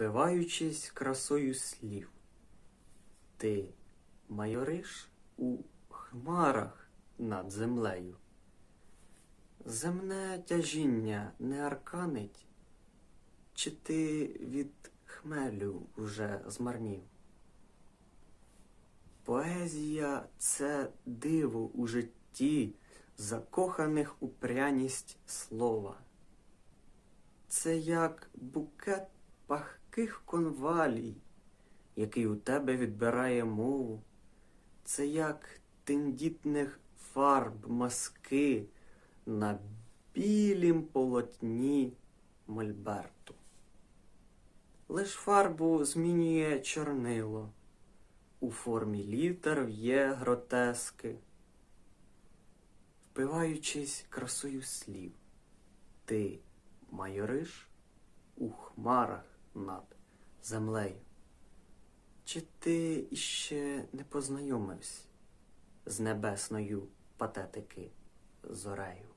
впиваючись красою слів. Ти майориш у хмарах над землею. Земне тяжіння не арканить, чи ти від хмелю вже змарнів? Поезія це диво у житті, закоханих у пряність слова. Це як букет пахких конвалій, який у тебе відбирає мову. Це як тендітних фарб маски на білім полотні мольберту. Лиш фарбу змінює чорнило, у формі літер є гротески, впиваючись красою слів, ти майориш у хмарах над землею. Чи ти іще не познайомився з небесною патетики зорею?